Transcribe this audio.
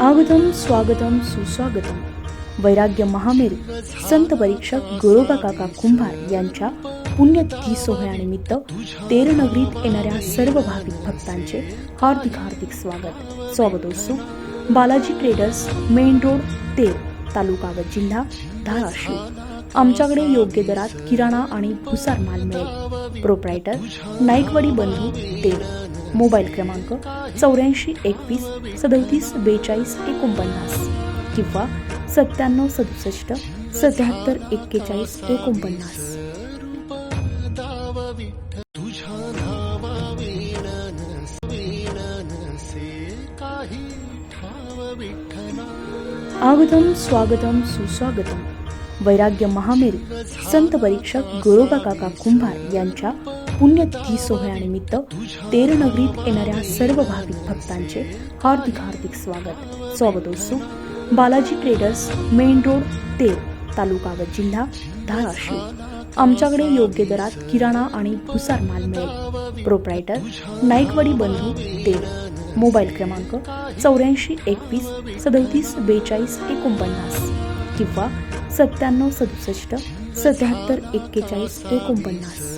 आगतम स्वागतम सुस्वागतम वैराग्य महामेरू संत परीक्षक गोरोबा काका कुंभार यांच्या पुण्यतिथी सोहळ्यानिमित्त तेरनगरीत येणाऱ्या सर्व भाविक भक्तांचे हार्दिक हार्दिक स्वागत. स्वागतोत्सुक Balaji traders main road Ter taluka व जिल्हा धाराशिव. आमच्याकडे योग्य दरात किराणा आणि भुसार माल मिळेल. प्रोप्रायटर नाईकवाडी बंधू तेर मोबाईल क्रमांक चौऱ्याऐंशी एकवीस सदतीस बेचाळीस एकोणपन्नास किंवा सत्त्याण्णव सदुसष्ट सत्याहत्तर एक्केचाळीस एकोणपन्नास. आगतम स्वागतम सुस्वागतम. वैराग्य महामेरू संत परीक्षक गोरोबा काका कुंभार यांच्या पुण्यतिथी सोहळ्यानिमित्त तेरनगरीत येणाऱ्या सर्व भाविक भक्तांचे हार्दिक हार्दिक स्वागत. स्वागतोत्सुक Balaji traders main road Ter taluka व जिल्हा धाराशिव. आमच्याकडे योग्य दरात किराणा आणि भुसार माल मिळेल. प्रोप्रायटर नाईकवाडी बंधू तेर मोबाईल क्रमांक चौऱ्याऐंशी एकवीस सदतीस बेचाळीस एकोणपन्नास किंवा सत्त्याण्णव सदुसष्ट सत्याहत्तर एक्केचाळीस एकोणपन्नास.